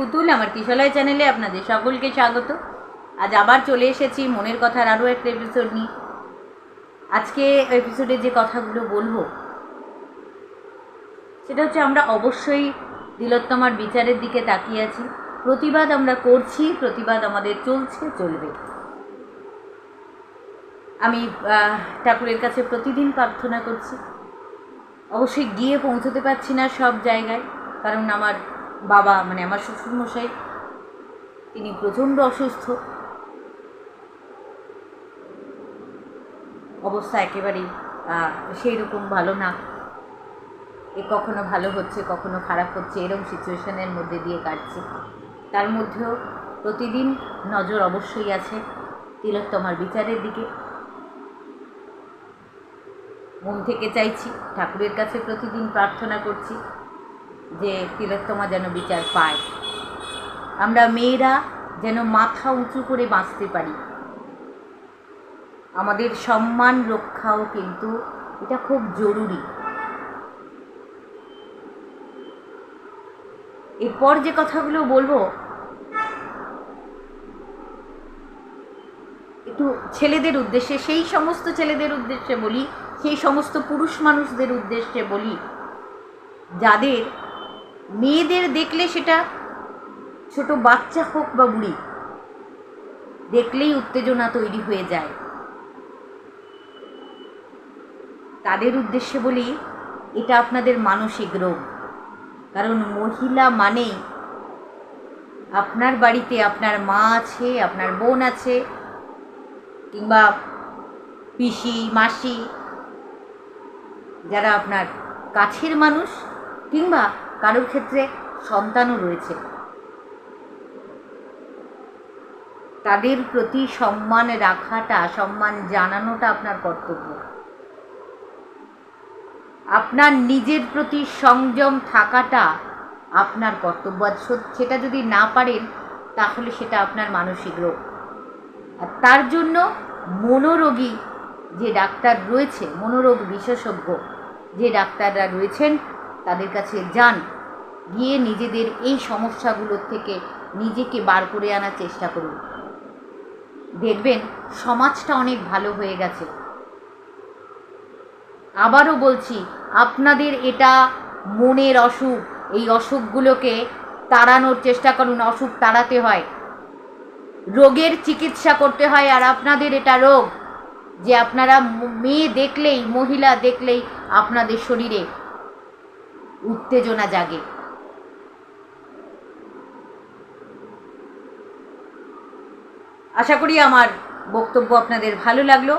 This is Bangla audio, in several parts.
পুতুল, আমার কিশলয় চ্যানেলে আপনাদের সকলকে স্বাগত। আজ আবার চলে এসেছি মনের কথার আরও একটা এপিসোড নিয়ে। আজকে এপিসোডে যে কথাগুলো বলব, সেটা হচ্ছে আমরা অবশ্যই দিলোত্তমার বিচারের দিকে তাকিয়ে আছি। প্রতিবাদ আমরা করছি, প্রতিবাদ আমাদের চলছে, চলবে। আমি ঠাকুরের কাছে প্রতিদিন প্রার্থনা করছি। অবশ্যই গিয়ে পৌঁছতে পারছি না সব জায়গায়, কারণ আমার বাবা মানে আমার শ্বশুরমশাই, তিনি প্রচণ্ড অসুস্থ। অবস্থা একেবারেই সেই রকম ভালো না। এ কখনো ভালো হচ্ছে, কখনো খারাপ হচ্ছে এরকম সিচুয়েশনের মধ্যে দিয়ে কাটছে। তার মধ্যেও প্রতিদিন নজর অবশ্যই আছে তিলোত্তমার বিচারের দিকে। মন থেকে চাইছি, ঠাকুরের কাছে প্রতিদিন প্রার্থনা করছি। যে তিলোত্তমা যেন বিচার পায়। আমরা মেয়েরা যেন মাথা উঁচু করে বাঁচতে পারি। আমাদের সম্মান রক্ষাও কিন্তু এটা খুব জরুরি। এরপর যে কথাগুলো বলব, একটু ছেলেদের উদ্দেশ্যে, সেই সমস্ত ছেলেদের উদ্দেশ্যে বলি, সেই সমস্ত পুরুষ মানুষদের উদ্দেশ্যে বলি, যাদের মেয়েদের দেখলে সেটা ছোট বাচ্চা হোক বা বুড়ি, দেখলেই উত্তেজনা তৈরি হয়ে যায়। তাদের উদ্দেশ্যে বলি, এটা আপনাদের মানসিক রোগ। কারণ মহিলা মানেই আপনার বাড়িতে আপনার মা আছে, আপনার বোন আছে, কিংবা পিসি, মাসি, যারা আপনার কাছের মানুষ, কিংবা কারোর ক্ষেত্রে সন্তানও রয়েছে। তাদের প্রতি সম্মান রাখাটা, সম্মান জানানোটা আপনার কর্তব্য। আপনার নিজের প্রতি সংযম থাকাটা আপনার কর্তব্য। সেটা যদি না পারেন, তাহলে সেটা আপনার মানসিক রোগ। আর তার জন্য মনোরোগী যে ডাক্তার রয়েছে, মনোরোগ বিশেষজ্ঞ যে ডাক্তাররা রয়েছেন তাদের কাছে যান। গিয়ে নিজেদের এই সমস্যাগুলোর থেকে নিজেকে বার করে আনার চেষ্টা করুন। দেখবেন, সমাজটা অনেক ভালো হয়ে গেছে। আবারও বলছি, আপনাদের এটা মনের অসুখ। এই অসুখগুলোকে তাড়ানোর চেষ্টা করুন, অসুখ তাড়াতে হয়। রোগের চিকিৎসা করতে হয়, আর আপনাদের এটা রোগ যে আপনারা মেয়ে দেখলেই, মহিলা দেখলেই আপনাদের শরীরে উত্তেজনা জাগে। আশা করি আমার বক্তব্য আপনাদের ভালো লাগল।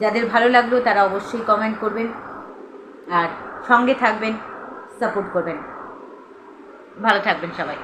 যাদের ভালো লাগল তারা অবশ্যই কমেন্ট করবেন আর সঙ্গে থাকবেন সাপোর্ট করবেন। ভালো থাকবেন সবাই।